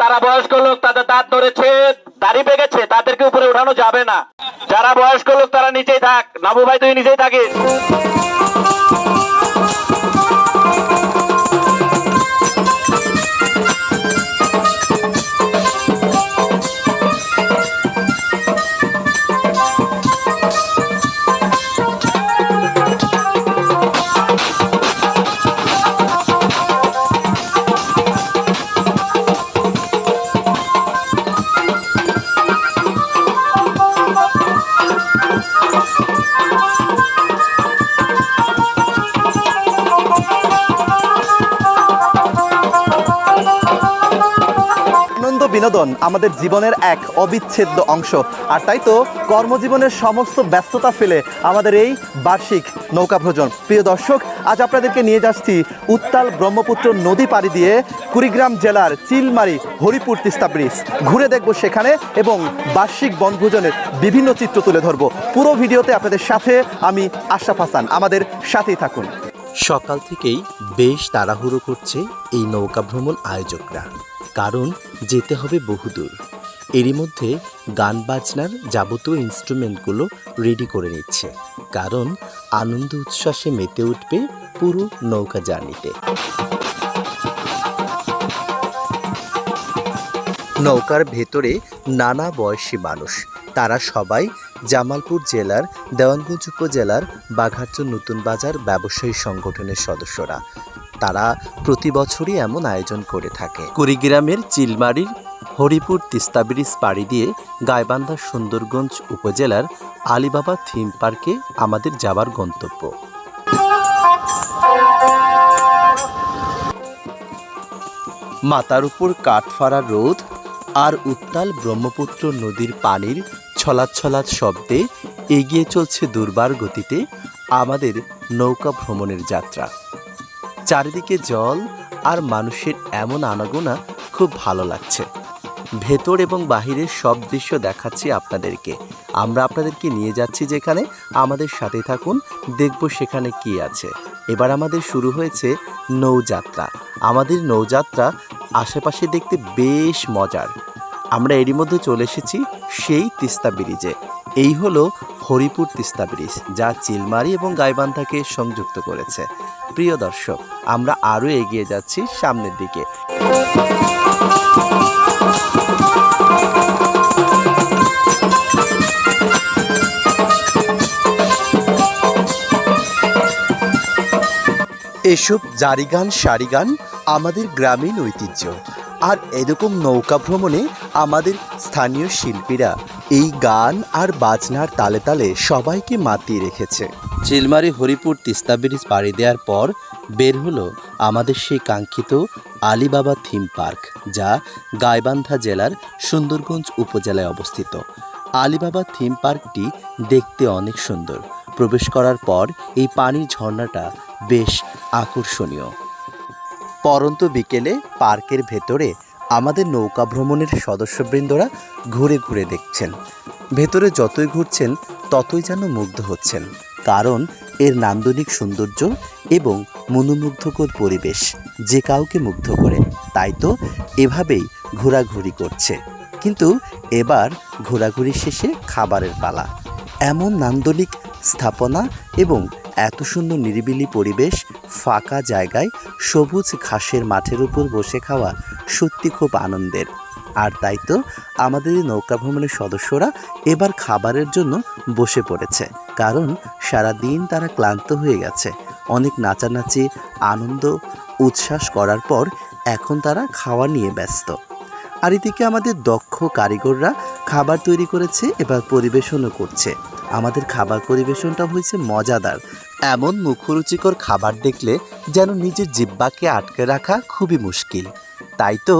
তারা বয়স্ক লোক, তাদের দাঁত ধরেছে, দাড়ি পেগেছে তাদেরকে উপরে উঠানো যাবে না। যারা বয়স্ক লোক, তারা নিচেই থাক। নাবু ভাই তুই নিচেই থাকিস। বিনোদন আমাদের জীবনের এক অবিচ্ছেদ্য অংশ। আর তাই তো কর্মজীবনের সমস্ত ব্যস্ততা ফেলে আমাদের এই বার্ষিক নৌকা ভ্রমণ প্রিয় দর্শক, আজ আপনাদেরকে নিয়ে যাচ্ছি উত্তাল ব্রহ্মপুত্র নদী পাড়ি দিয়ে কুড়িগ্রাম জেলার চিলমারি হরিপুর তিস্তা ব্রিজ। ঘুরে দেখব সেখানে এবং বার্ষিক বনভোজনের বিভিন্ন চিত্র তুলে ধরব। পুরো ভিডিওতে আপনাদের সাথে আমি আশরাফ হাসান। আমাদের সাথেই থাকুন। সকাল থেকেই বেশ তাড়াহুড়ো করছে এই নৌকা ভ্রমণ আয়োজকরা। কারণ যেতে হবে বহুদূর। এরই মধ্যে গান বাজনার যাবতীয় ইনস্ট্রুমেন্টগুলো রেডি করে নিচ্ছে। কারণ আনন্দ উচ্ছ্বাসে মেতে উঠবে পুরো নৌকা জার্নিতে। নৌকার ভেতরে নানা বয়সী মানুষ। তারা সবাই জামালপুর জেলার, দেওয়ানগঞ্জ উপজেলার, বাঘারচর নতুন বাজার ব্যবসায়ী সংগঠনের সদস্যরা। তারা প্রতি বছরই এমন আয়োজন করে থাকে। কুড়িগ্রামের চিলমারির হরিপুর তিস্তা ব্রিজ পাড়ি দিয়ে গাইবান্ধা সুন্দরগঞ্জ উপজেলার আলিবাবা থিম পার্কে আমাদের যাবার গন্তব্য। মাতার উপর কাঠফাড়া রোদ আর উত্তাল ব্রহ্মপুত্র নদীর পানির ছলাৎ ছলাৎ শব্দে এগিয়ে চলছে দুর্বার গতিতে আমাদের নৌকা ভ্রমণের যাত্রা। চারিদিকে জল আর মানুষের এমন আনাগোনা খুব ভালো লাগছে। ভেতর এবং বাহিরের সব দৃশ্য দেখাচ্ছি আপনাদেরকে। আমরা আপনাদেরকে নিয়ে যাচ্ছি যেখানে। আমাদের সাথে থাকুন, দেখব সেখানে কি আছে। এবার আমাদের শুরু হয়েছে নৌযাত্রা। আমাদের নৌযাত্রা আশেপাশে দেখতে বেশ মজার। আমরা এরই মধ্যে চলে এসেছি সেই তিস্তা ব্রিজে। এই হলো হরিপুর তিস্তা ব্রিজ, যা চিলমারি এবং গাইবান্ধাকে সংযুক্ত করেছে। প্রিয় দর্শক, আমরা আরও এগিয়ে যাচ্ছি সামনের দিকে। এসব জারিগান সারিগান আমাদের গ্রামীণ ঐতিহ্য, আর এরকম নৌকা ভ্রমণে আমাদের স্থানীয় শিল্পীরা এই গান আর বাজনার তালে তালে সবাইকে মাতিয়ে রেখেছে। চিলমারি হরিপুর তিস্তা ব্রিজ পাড়ি দেওয়ার পর বের হলো আমাদের সেই কাঙ্ক্ষিত আলিবাবা থিম পার্ক, যা গাইবান্ধা জেলার সুন্দরগঞ্জ উপজেলায় অবস্থিত। আলিবাবা থিম পার্কটি দেখতে অনেক সুন্দর। প্রবেশ করার পর এই পানির ঝর্ণাটা বেশ আকর্ষণীয়। পরন্ত বিকেলে পার্কের ভেতরে আমাদের নৌকা ভ্রমণের সদস্যবৃন্দরা ঘুরে ঘুরে দেখছেন। ভেতরে যতই ঘুরছেন, ততই যেন মুগ্ধ হচ্ছেন। কারণ এর নান্দনিক সৌন্দর্য এবং মনোমুগ্ধকর পরিবেশ যে কাউকে মুগ্ধ করে। তাই তো এভাবেই ঘোরাঘুরি করছে। কিন্তু এবার ঘোরাঘুরি শেষে খাবারের পালা। এমন নান্দনিক স্থাপনা এবং এত সুন্দর নিরিবিলি পরিবেশ ফাঁকা জায়গায় সবুজ ঘাসের মাঠের উপর বসে খাওয়া সত্যি খুব আনন্দের। আর তাই তো আমাদের নৌকা ভ্রমণের সদস্যরা এবার খাবারের জন্য বসে পড়েছে। কারণ সারা দিন তারা ক্লান্ত হয়ে গেছে। অনেক নাচানাচি, আনন্দ, উচ্ছ্বাস করার পর এখন তারা খাওয়া নিয়ে ব্যস্ত। আর এদিকে আমাদের দক্ষ কারিগররা খাবার তৈরি করেছে, এবার পরিবেশনও করছে। আমাদের খাবার পরিবেশনটা হয়েছে মজাদার। এমন মুখরুচিকর খাবার দেখলে যেন নিজের জিব্বাকে আটকে রাখা খুবই মুশকিল। তাই তো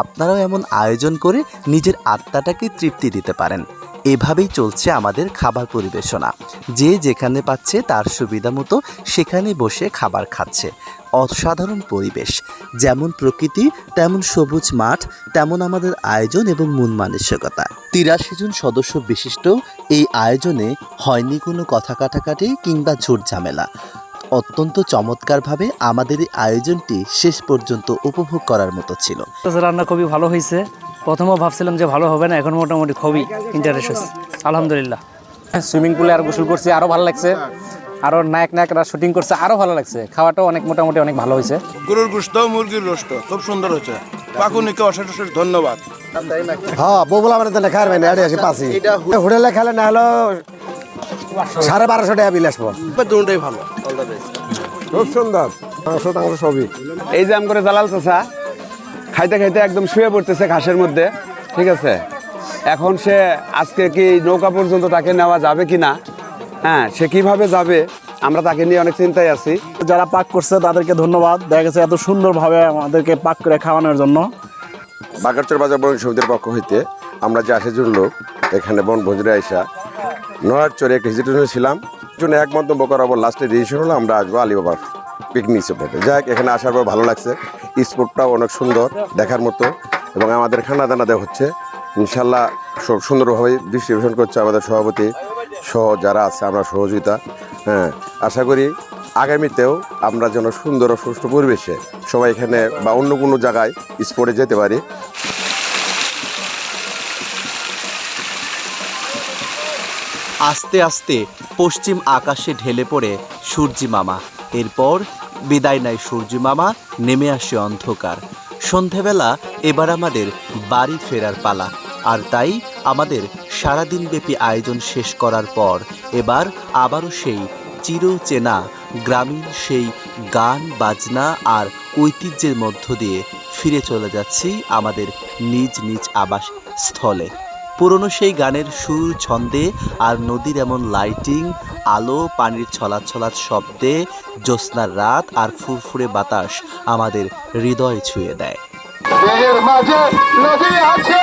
আপনারাও এমন আয়োজন করে নিজের আত্মাটাকে তৃপ্তি দিতে পারেন। এভাবেই চলছে আমাদের খাবার পরিবেশনা। যে যেখানে পাচ্ছে তার সুবিধা মতো সেখানে বসে খাবার খাচ্ছে। অসাধারণ পরিবেশ। যেমন প্রকৃতি, তেমন সবুজ মাঠ, তেমন আমাদের আয়োজন এবং মন মানসিকতা। তিরাশি জন সদস্য বিশিষ্ট এই আয়োজনে হয়নি কোনো কথা কাটাকাটি কিংবা ঝুট ঝামেলা। অত্যন্ত চমৎকারভাবে আমাদের এই আয়োজনটি শেষ পর্যন্ত উপভোগ করার মতো ছিল। রান্না খুবই ভালো হয়েছে। প্রথমে ভাবছিলাম যে ভালো হবে না এখন মোটামুটি খুবই ইন্টারেস্ট হচ্ছে আলহামদুলিল্লাহ। সুইমিং পুলে আর গোসল করছি আরও ভালো লাগছে। আরও নায়ক নায়করা শুটিং করছে আরও ভালো লাগছে। খাওয়াটাও অনেক মোটামুটি অনেক ভালো হয়েছে। গরুর গোস্ত মুরগির রোস্ট খুব সুন্দর হয়েছে। পাকুনিকে অশেষ অশেষ ধন্যবাদ। হ্যাঁ বগুলা মানে তো খার মানে আড়ে আসি পাশি। হোটেলে খেলে না হলো সাড়ে বারোশো টাকা বিল আসব। দুটাই ভালো। খুব সুন্দর। মাংস টাংস সবই এই যে আম করে জালাল চাষা খাইতে খাইতে একদম শুয়ে পড়তেছে ঘাসের মধ্যে ঠিক আছে? এখন সে আজকে কি নৌকা পর্যন্ত তাকে নেওয়া যাবে কি না হ্যাঁ সে কীভাবে যাবে? আমরা তাকে নিয়ে অনেক চিন্তায় আছি। যারা পাক করছে তাদেরকে ধন্যবাদ। দেখা গেছে এত সুন্দরভাবে আমাদেরকে পাক করে খাওয়ানোর জন্য। বাগারচর বাজার বন সমিতির পক্ষ হইতে আমরা যে আশি জন লোক এখানে বনভোজনে আইসা নয়ার চরে একটা হিজিটেশনে ছিলাম। জন্য এক মন্তব্য করার পর লাস্টে ডিসিশন হলো আমরা আসব আলিবাবার। পিকনিক স্পটে যাই হোক, এখানে আসার পর ভালো লাগছে। স্পটটাও অনেক সুন্দর দেখার মতো। এবং আমাদের খানা দানা দেওয়া হচ্ছে। ইনশাল্লাহ সব সুন্দরভাবে ডিস্ট্রিবিউশন করছে আমাদের সভাপতি সহ যারা আছে আমরা সহযোগিতা। হ্যাঁ আশা করি আগামীতেও আমরা যেন সুন্দর ও সুষ্ঠু পরিবেশে সবাই এখানে বা অন্য কোনো জায়গায় স্পটে যেতে পারি। আস্তে আস্তে পশ্চিম আকাশে ঢেলে পড়ে সূর্যি মামা। এরপর বিদায় নেয় সূর্যি মামা, নেমে আসে অন্ধকার। সন্ধেবেলা এবার আমাদের বাড়ি ফেরার পালা, আর তাই আমাদের সারাদিনব্যাপী আয়োজন শেষ করার পর এবার আবারও সেই চিরচেনা গ্রামীণ সেই গান, বাজনা আর ঐতিহ্যের মধ্য দিয়ে ফিরে চলে যাচ্ছি আমাদের নিজ নিজ আবাস স্থলে পুরনো সেই গানের সুর, ছন্দে আর নদীর এমন লাইটিং আলো, পানির ছলা ছলাৎ শব্দে জ্যোৎস্নার রাত আর ফুরফুরে বাতাস আমাদের হৃদয় ছুঁয়ে দেয়। মাঝে নদী আছে।